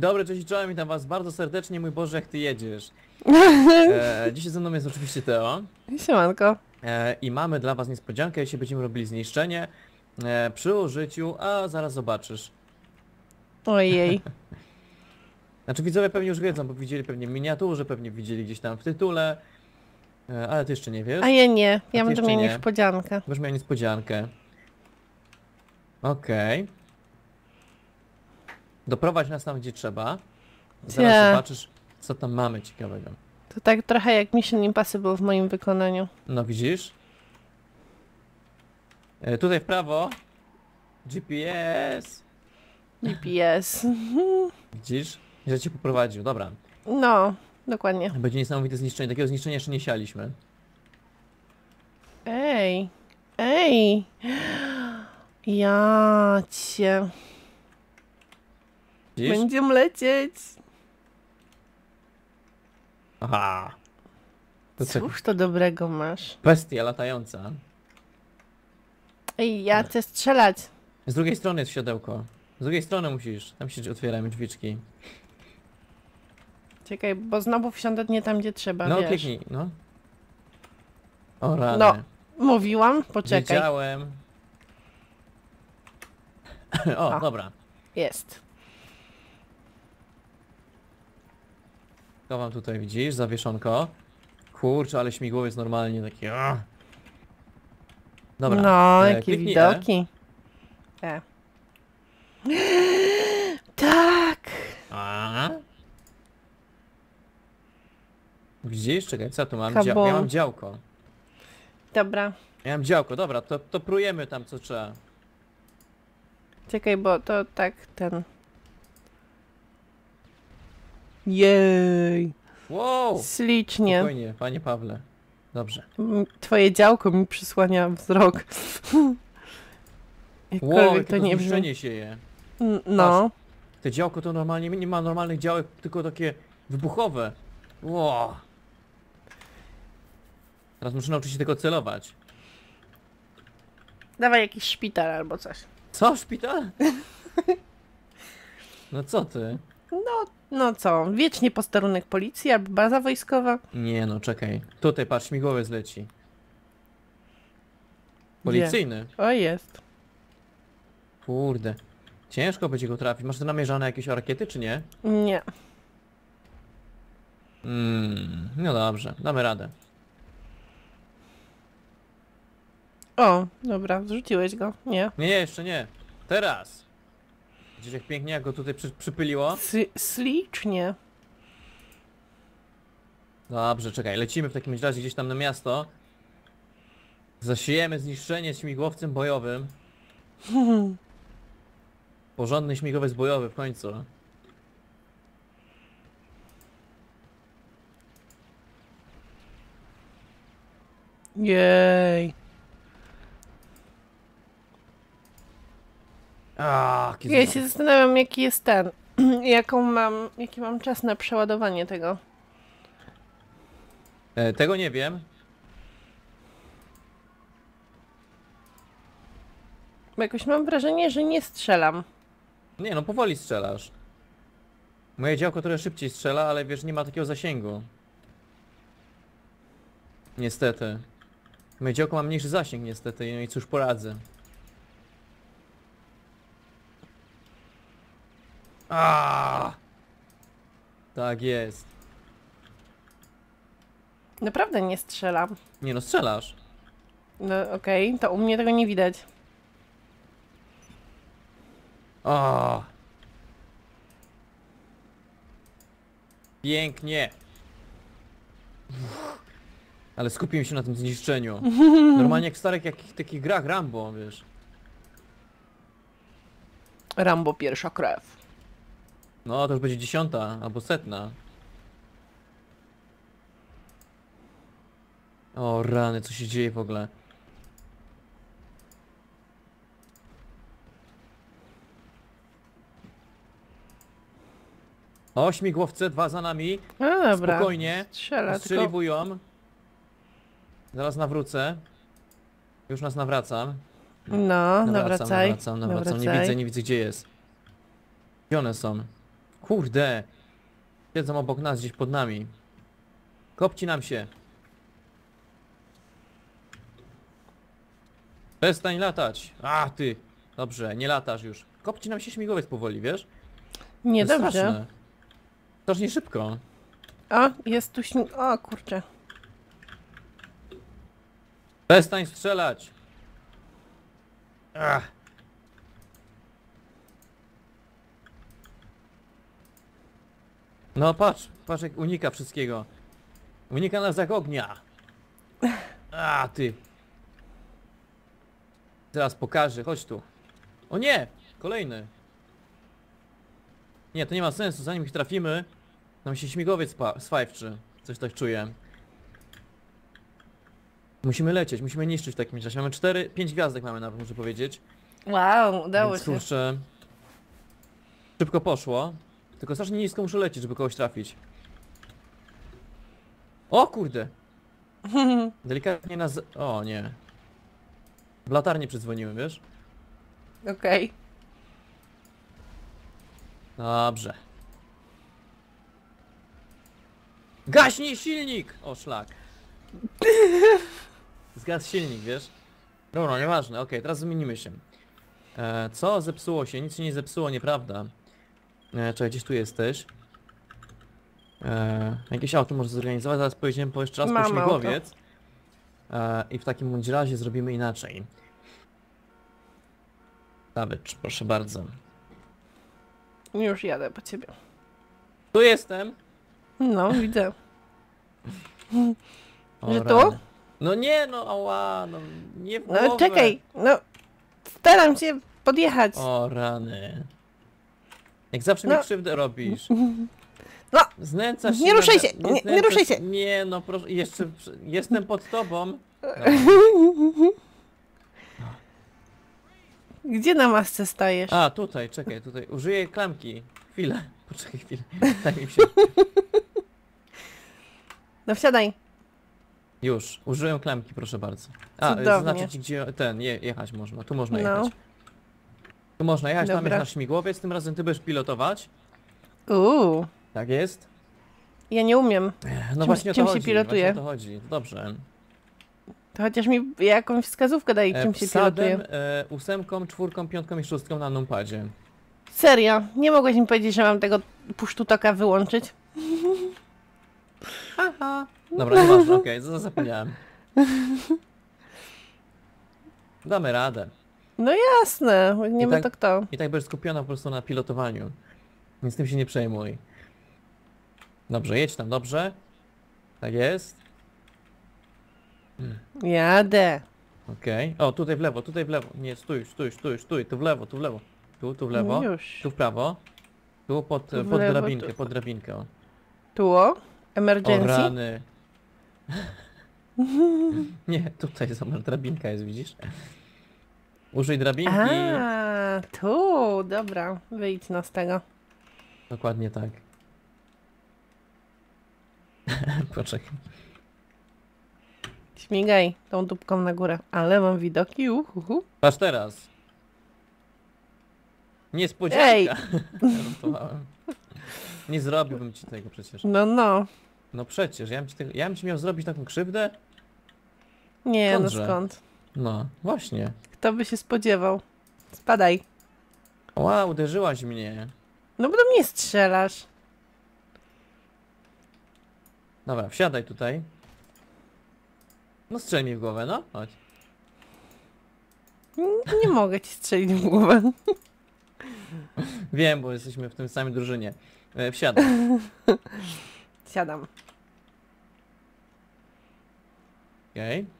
Dzień dobry, cześć i czołem, witam was bardzo serdecznie, mój Boże, jak ty jedziesz. E, dzisiaj ze mną jest oczywiście Teo Siemanko. e, i mamy dla was niespodziankę, jeśli będziemy robili zniszczenie e, przy użyciu, a zaraz zobaczysz. Ojej. Znaczy widzowie pewnie już wiedzą, bo widzieli pewnie miniaturze, pewnie widzieli gdzieś tam w tytule, e, ale ty jeszcze nie wiesz. A ja nie. Ja będę miał nie. niespodziankę. Będziesz miał niespodziankę. Okej. Doprowadź nas tam, gdzie trzeba. Zaraz Gdzie? zobaczysz, co tam mamy ciekawego. To tak trochę jak Mission Impossible w moim wykonaniu. No widzisz? E, tutaj w prawo. GPS. GPS. Widzisz? Że cię poprowadził. Dobra. No, dokładnie. Będzie niesamowite zniszczenie. Takiego zniszczenia jeszcze nie sialiśmy. Ej. Ej. Ja cię. Widzisz? Będziemy lecieć. Aha. To co? Cóż to dobrego masz? Bestia latająca. Ej, ja chcę strzelać. Z drugiej strony jest siodełko. Z drugiej strony musisz. Tam się otwierają drzwiczki. Czekaj, bo znowu wsiądę nie tam, gdzie trzeba, No wiesz. kliknij, no. O rany. No, Mówiłam? Poczekaj. Wiedziałem. o, A. dobra. Jest. To wam tutaj widzisz, zawieszonko. Kurczę, ale śmigłowiec normalnie taki. ah. Dobra. No, e, jakie kliknij E. widoki. E. Tak. A? Widzisz? Czekaj, co tu mam? Kabum. Dzia ja mam działko. Dobra. Ja mam działko, dobra, to, to prujemy tam co trzeba. Czekaj, bo to tak ten. Jej. Wow! Ślicznie. Spokojnie, panie Pawle. Dobrze. M, Twoje działko mi przysłania wzrok. Wow, Jakkolwiek to nie brzmi. się je. No. Te działko to normalnie nie ma normalnych działek, tylko takie wybuchowe. Wow. Teraz muszę nauczyć się tego celować. Dawaj jakiś szpital albo coś. Co, szpital? No co ty? No, no co? Wiecznie posterunek policji albo baza wojskowa. Nie no, czekaj. Tutaj patrz, śmigłowiec leci. Policyjny. O, jest. Kurde. Ciężko będzie go trafić. Masz tu namierzane jakieś rakiety, czy nie? Nie. Mm, no dobrze, damy radę. O, dobra, zrzuciłeś go. Nie. Nie, jeszcze nie. Teraz. Widzisz jak pięknie jak go tutaj przy, przypyliło? Sy- Ślicznie. Dobrze, czekaj, lecimy w takim razie gdzieś tam na miasto. Zasiejemy zniszczenie śmigłowcem bojowym. Porządny śmigłowiec bojowy w końcu. Jej. A, Ja się zastanawiam, jaki jest ten. Jaką mam, jaki mam czas na przeładowanie tego. e, Tego nie wiem. Bo jakoś mam wrażenie, że nie strzelam. Nie no, powoli strzelasz. Moje działko trochę szybciej strzela, ale wiesz, nie ma takiego zasięgu. Niestety. Moje działko ma mniejszy zasięg niestety, no i cóż poradzę. A! Tak jest. Naprawdę nie strzelam. Nie no, strzelasz. No okej, to u mnie tego nie widać. O! Pięknie. Uff. Ale skupiłem się na tym zniszczeniu. Normalnie jak w starych jakich takich grach Rambo, wiesz. Rambo pierwsza krew. No to już będzie dziesiąta albo setna. O rany, co się dzieje w ogóle? O, śmigłowce, dwa za nami. No dobra. Spokojnie. Strzela, tylko... Zaraz nawrócę. Już nas nawracam. No, Nawracam, nawracaj. nawracam, nawracam. Nie nawracaj. widzę, nie widzę gdzie jest. Gdzie one są? Kurde. Siedzą obok nas, gdzieś pod nami. Kopci nam się. Przestań latać. A, ty. Dobrze, nie latasz już. Kopci nam się śmigłowiec powoli, wiesz? To jest Niedobrze. straszne. Strasznie szybko. O, jest tu śni... O, kurczę. Przestań strzelać. Ach. No patrz, patrz jak unika wszystkiego. Unika nas jak ognia. A ty. Teraz pokażę, chodź tu. O nie! Kolejny. Nie, to nie ma sensu, zanim ich trafimy, nam się śmigłowiec pa- swajwczy. Coś tak czuję. Musimy lecieć, musimy niszczyć w takim razie. Mamy 4, 5 gwiazdek mamy nawet, muszę powiedzieć. Wow, udało Więc się. kurczę, szybko poszło. Tylko strasznie nisko muszę lecieć, żeby kogoś trafić. O kurde! Delikatnie nas... O nie. W latarnię przydzwoniłem, wiesz? Okej. Dobrze. Gaśnij silnik! O szlak. Zgasł silnik, wiesz? Dobra, nieważne, okej, teraz zmienimy się. E, co zepsuło się? Nic się nie zepsuło, nieprawda. E, czekaj, gdzieś tu jesteś. E, jakieś auto może zorganizować, zaraz pojedziemy po jeszcze raz Mam po śmigłowiec. E, I w takim bądź razie zrobimy inaczej. Savage, proszę bardzo. Już jadę po ciebie. Tu jestem! No, widzę. O, Że tu? rany. No nie, no ała, no nie w No głowę. czekaj, no. Staram się podjechać. O rany. Jak zawsze mi No. krzywdę robisz. No. Znęcasz się Nie ruszaj się, nie- nie ruszaj się. Nie, no proszę, jeszcze jestem pod tobą. No. Gdzie na masce stajesz? A, tutaj, czekaj, tutaj. Użyję klamki. Chwilę, poczekaj chwilę. Daj mi się. No wsiadaj. Już, użyłem klamki, proszę bardzo. A, Cudownie. zaznaczę ci gdzie ten, je, jechać można, tu można No. jechać. Tu można jechać, tam Dobra. jest nasz śmigłowiec, tym razem ty będziesz pilotować. Uuu, Tak jest. ja nie umiem. No właśnie o to czym się chodzi, pilotuje? Właśnie o to chodzi. Dobrze. To chociaż mi jakąś wskazówkę daj, E, czym się pilotuje. e, ósemką, czwórką, piątką i szóstką na numpadzie. Serio, nie mogłeś mi powiedzieć, że mam tego pusztutoka wyłączyć? Haha. Dobra, nieważne, okej, okay, zapomniałem. Damy radę. No jasne, nie my tak- to kto. I tak będziesz skupiona po prostu na pilotowaniu. Więc tym się nie przejmuj. Dobrze, jedź tam, dobrze? Tak jest. Jadę. Okej. O, tutaj w lewo, tutaj w lewo. Nie, stój, stój, stój, stój. Tu w lewo, tu w lewo. Tu, tu w lewo. Już. Tu w prawo. Tu pod, Tu pod lewo, drabinkę, tu. pod drabinkę. O. Tu o? O Emergency? rany. Nie, tutaj zobacz, drabinka jest, widzisz? Użyj drabinki. A, tu, dobra, wyjdź no z tego. Dokładnie tak. Poczekaj. Śmigaj tą dupką na górę. Ale mam widoki, uhuhu. Patrz teraz. Niespodzianka. Ej. Żartowałem. Nie zrobiłbym ci tego przecież. No, no. No przecież, ja bym ci, tego, ja bym ci miał zrobić taką krzywdę? Nie, Skądże? no skąd? No, właśnie. Kto by się spodziewał? Spadaj. Ła, uderzyłaś mnie. No bo do mnie strzelasz. Dobra, wsiadaj tutaj. No strzel mi w głowę, no. Chodź. Nie mogę ci strzelić w głowę. Wiem, bo jesteśmy w tym samym drużynie. E, wsiadaj. Siadam. Okej.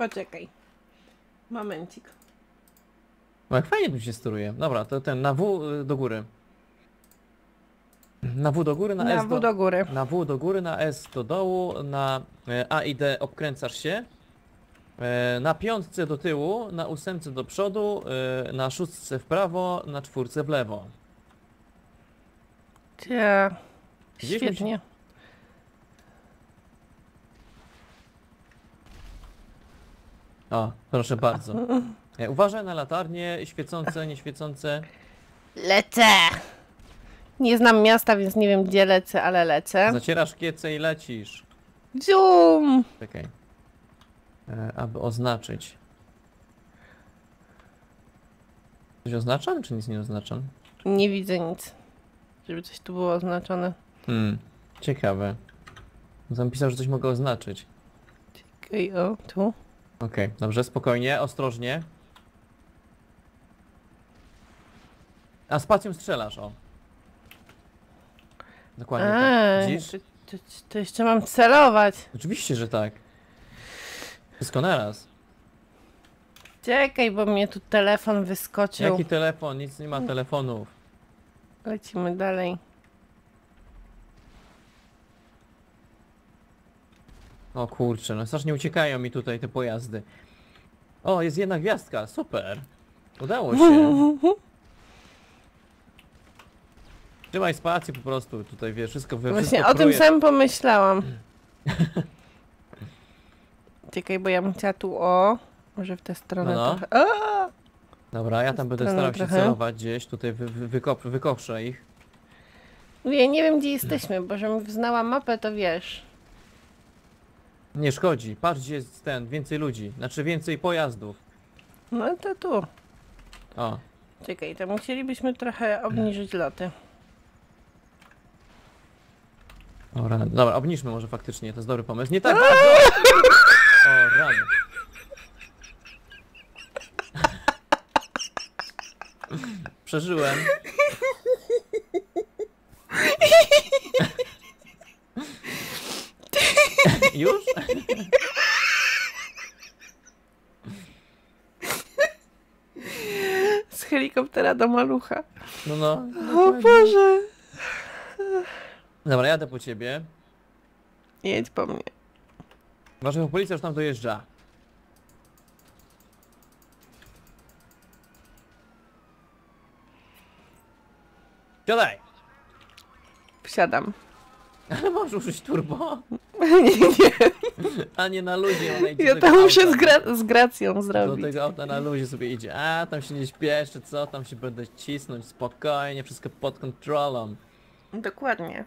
Poczekaj. Momencik. No jak fajnie tu się steruje. Dobra, to ten na W y, do góry. Na W do góry, na, Na S W do... do góry. Na W do góry, na S do dołu, na e, A i D obkręcasz się. E, Na piątce do tyłu, na ósemce do przodu, e, na szóstce w prawo, na czwórce w lewo. Cia. Gdzieś Świetnie. O, proszę bardzo. E, Uważaj na latarnie, świecące, nieświecące. Lecę! Nie znam miasta, więc nie wiem gdzie lecę, ale lecę. Zacierasz kiece i lecisz. Zoom! Czekaj. E, aby oznaczyć. Coś oznaczam, czy nic nie oznaczam? Nie widzę nic. Żeby coś tu było oznaczone. Hmm, ciekawe. Tam pisał, że coś mogę oznaczyć. Okej, o, tu. Okej, dobrze, spokojnie, ostrożnie. A spacją strzelasz, o. Dokładnie tak. A, Widzisz? to, to, to jeszcze mam celować. Oczywiście, że tak. Wszystko naraz. Czekaj, bo mnie tu telefon wyskoczył. Jaki telefon? Nic nie ma telefonów. Lecimy dalej. O kurczę, no strasznie uciekają mi tutaj te pojazdy. O, jest jedna gwiazdka, super. Udało się. Trzymaj spację po prostu, tutaj wiesz, wszystko we Właśnie o tym samym pomyślałam. Czekaj, bo ja bym chciała tu o. Może w tę stronę No, no. trochę. A! Dobra, ja tam będę starał się trochę. celować gdzieś, tutaj wy, wy, wykop, wykoszę ich. Ja nie wiem gdzie jesteśmy, bo żebym znała mapę, to wiesz. Nie szkodzi, patrz gdzie jest ten, więcej ludzi, znaczy więcej pojazdów. No to tu. O, Czekaj, to musielibyśmy trochę obniżyć loty. o rany. Dobra, obniżmy może faktycznie, to jest dobry pomysł. Nie tak bardzo! O rany. Przeżyłem. Już? Z helikoptera do malucha. No no. O Boże! Dobra, jadę po ciebie. Jedź po mnie. Bo policja już tam dojeżdża. Siadaj! Wsiadam. Ale możesz użyć turbo, nie, nie. a nie na luzie. Ona idzie Ja do to tego muszę z, gra- z gracją Do zrobić. tego auta na luzie sobie idzie. A, tam się nie śpieszy, co? Tam się będę cisnąć spokojnie, wszystko pod kontrolą. Dokładnie.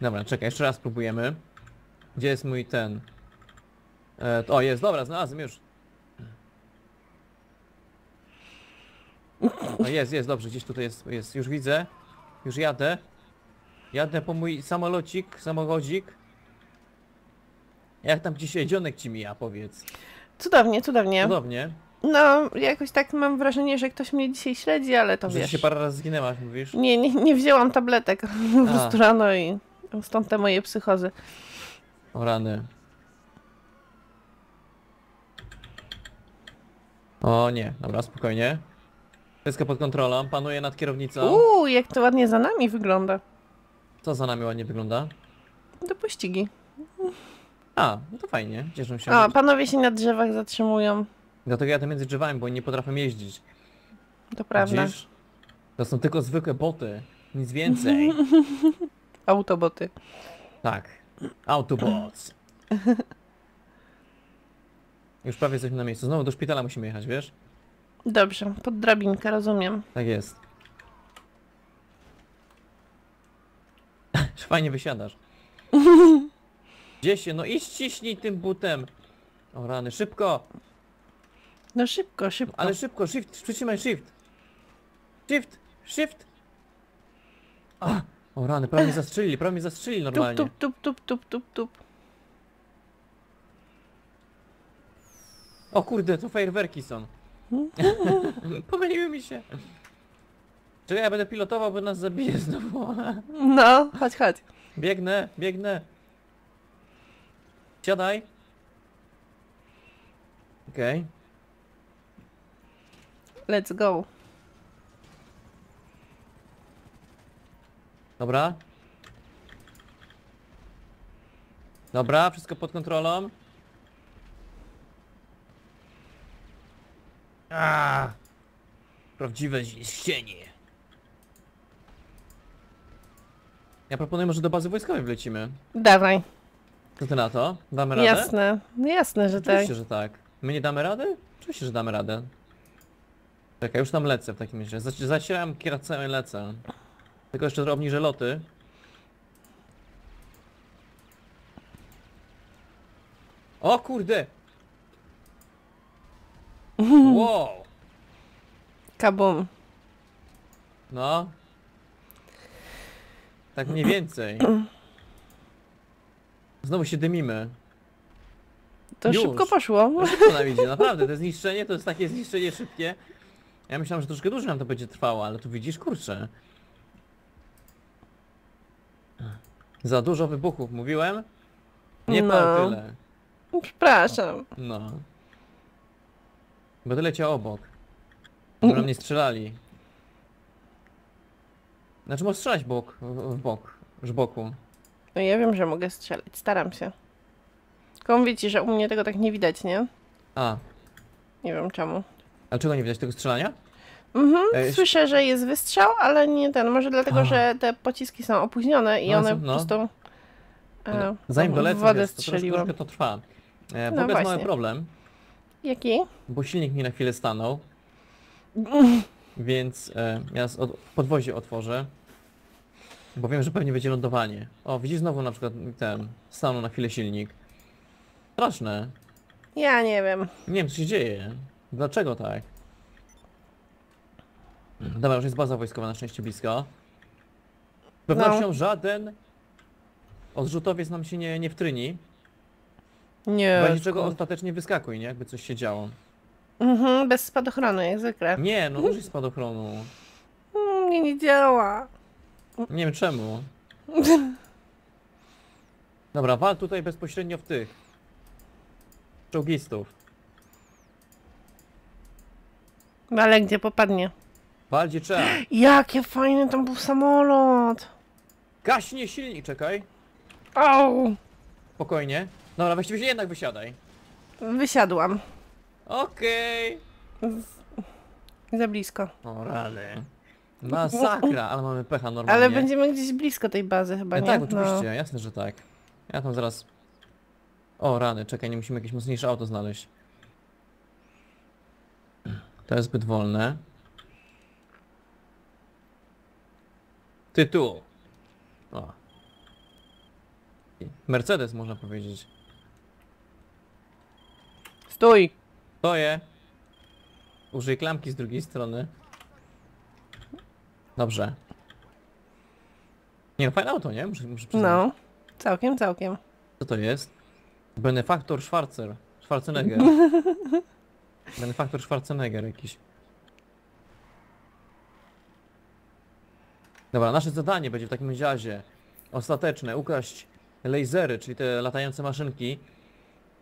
Dobra, czekaj, jeszcze raz spróbujemy. Gdzie jest mój ten? E, o, jest, dobra, znalazłem już. O, jest, jest, dobrze, gdzieś tutaj jest, jest, już widzę. Już jadę. Jadę po mój samolocik, samochodzik. Jak tam dzisiaj dzionek ci mija, powiedz. Cudownie, cudownie. Podobnie. No, jakoś tak mam wrażenie, że ktoś mnie dzisiaj śledzi, ale to Że wiesz. się parę razy zginęłaś, mówisz? Nie, nie, nie wzięłam tabletek po prostu rano i stąd te moje psychozy. O rany. O nie, dobra, spokojnie. Wszystko pod kontrolą, panuję nad kierownicą. Uuu, jak to ładnie za nami wygląda. Co za nami ładnie wygląda? To pościgi. A, no to fajnie, cieszę się. A, panowie się na drzewach zatrzymują. Dlatego jadę między drzewami, bo nie potrafię jeździć. To prawda. Widzisz? To są tylko zwykłe boty, nic więcej. Autoboty. tak, Autobots. Już prawie jesteśmy na miejscu. Znowu do szpitala musimy jechać, wiesz? Dobrze, pod drabinkę, rozumiem. Tak jest. Fajnie wysiadasz. Gdzie się? No i ściśnij tym butem. O rany, szybko! No szybko, szybko. Ale szybko, shift, przytrzymaj shift. Shift, shift. A, o rany, prawie mnie zastrzelili, prawie mnie zastrzelili normalnie. tup, tup, tup, tup, tup, tup. O kurde, to fajerwerki są. Pomyliły mi się. Czekaj, ja będę pilotował, bo nas zabije znowu. No, chodź, chodź. Biegnę, biegnę. Siadaj. Okej. Let's go. Dobra. Dobra, wszystko pod kontrolą. A, Prawdziwe ziścienie. Ja proponuję, może do bazy wojskowej wlecimy. Dawaj. Co ty na to? Damy radę? Jasne. No jasne, że tak. Oczywiście, że tak. My nie damy rady? Oczywiście, że damy radę. Czekaj, już tam lecę w takim razie. Zacieram kieracę i lecę. Tylko jeszcze obniżę loty. O kurde! Wow! Kabum. No. Tak mniej więcej. Znowu się dymimy. To Już. szybko poszło. Szybko nam idzie, naprawdę. To zniszczenie to jest takie zniszczenie szybkie. Ja myślałem, że troszkę dłużej nam to będzie trwało, ale tu widzisz, kurczę. Za dużo wybuchów, mówiłem? Nie No. pal tyle. Przepraszam. No. Będę leciał obok. Żeby nam nie strzelali. Znaczy możesz strzelać bok, w bok, z boku. No ja wiem, że mogę strzelać. Staram się. Tylko mówię ci, że u mnie tego tak nie widać, nie? A, Nie wiem czemu. ale czego nie widać tego strzelania? Mhm, Ej, słyszę, że jest wystrzał, ale nie ten. Może dlatego, A. że te pociski są opóźnione i No, one są- po no. prostu e, Zanim w dolecę, wodę wiesz, to troszkę, to trwa. E, w No ogóle jest mały problem, Jaki? bo silnik mi na chwilę stanął. Więc e, ja od, podwozie otworzę. Bo wiem, że pewnie będzie lądowanie. O, widzisz znowu na przykład ten, stanął na chwilę silnik. Straszne. Ja nie wiem. Nie wiem co się dzieje. Dlaczego tak? Dobra, już jest baza wojskowa na szczęście blisko. Z pewnością żaden odrzutowiec nam się nie, nie wtryni. Nie. Bo niczego ostatecznie wyskakuj, nie? Jakby coś się działo. Mhm, bez spadochronu, jak zwykle. Nie, no użyj spadochronu. Mm, Nie, nie działa. Nie wiem czemu. Dobra, wal tutaj bezpośrednio w tych. Czołgistów. Ale gdzie popadnie? Wal gdzie trzeba. Jakie fajny tam był samolot. Gaśnie silnik, czekaj. Au! Spokojnie. Dobra, właściwie jednak wysiadaj. Wysiadłam. Okej. Za blisko. O rany. Masakra, ale mamy pecha normalnie. Ale będziemy gdzieś blisko tej bazy chyba, E, nie? Tak, No. oczywiście, jasne, że tak. Ja tam zaraz... O rany, czekaj, nie musimy jakieś mocniejsze auto znaleźć. To jest zbyt wolne. Tytuł. O. Mercedes można powiedzieć. Stój! To je. Użyj klamki z drugiej strony. Dobrze. Nie no, fajne auto, nie? Muszę, muszę przyznać. No. Całkiem, całkiem. Co to jest? Benefaktor Schwarzer. Schwarzenegger. Benefaktor Schwarzenegger jakiś. Dobra, nasze zadanie będzie w takim razie ostateczne, ukraść lasery, czyli te latające maszynki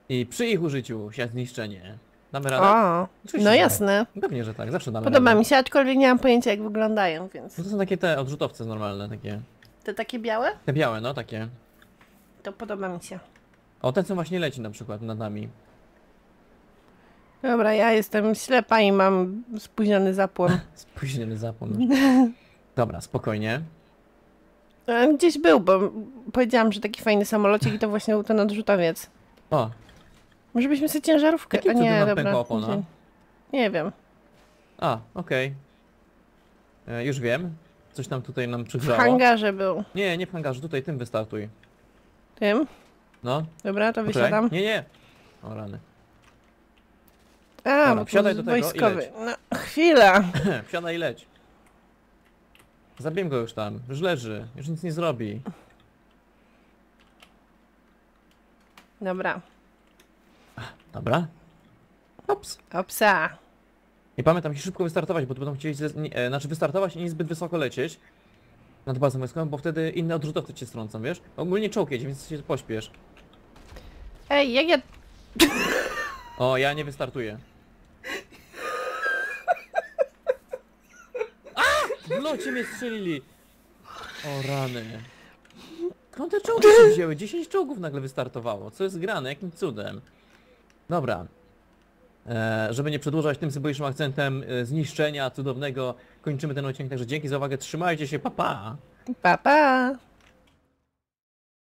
i przy ich użyciu siać zniszczenie. Damy radę? O, Oczywiście, no jasne. Pewnie, że tak, zawsze damy Podoba radę. mi się, aczkolwiek nie mam pojęcia jak wyglądają, więc... No to są takie te odrzutowce normalne, takie. Te takie białe? Te białe, no takie. To podoba mi się. O, ten co właśnie leci na przykład nad nami. Dobra, ja jestem ślepa i mam spóźniony zapłon. Spóźniony zapłon. Dobra, spokojnie. E, Gdzieś był, bo powiedziałam, że taki fajny samolocik i to właśnie był ten odrzutowiec. O, Może byśmy sobie ciężarówkę... Jakim nie, nam dobra. pękła opona? Nie, nie wiem. a, okej. E, Już wiem. Coś tam tutaj nam W przygrzało. hangarze był. Nie, nie w hangarze, tutaj tym wystartuj. Tym? No, Dobra, to poczekaj. wysiadam. Nie, nie. O rany. A, Dobra, wsiadaj jest do tego i wojskowy. leć. No, chwila. Wsiadaj i leć. Zabiję go już tam. Już leży. Już nic nie zrobi. Dobra. Dobra. Ops. Opsa. I pamiętam się szybko wystartować, bo tu będą chcieli, ze, nie, e, znaczy wystartować i nie zbyt wysoko lecieć nad bazą wojskową, bo wtedy inne odrzutowce cię strącą, wiesz? Ogólnie czołg jedzie, więc się pośpiesz. Ej, jak ja... O, ja nie wystartuję. A! W locie mnie strzelili! O rany. Skąd te czołgi się wzięły? 10 czołgów nagle wystartowało. Co jest grane? Jakim cudem? Dobra. E, żeby nie przedłużać tym symbolicznym akcentem e, zniszczenia cudownego, kończymy ten odcinek. Także dzięki za uwagę, trzymajcie się, pa pa! Pa, pa.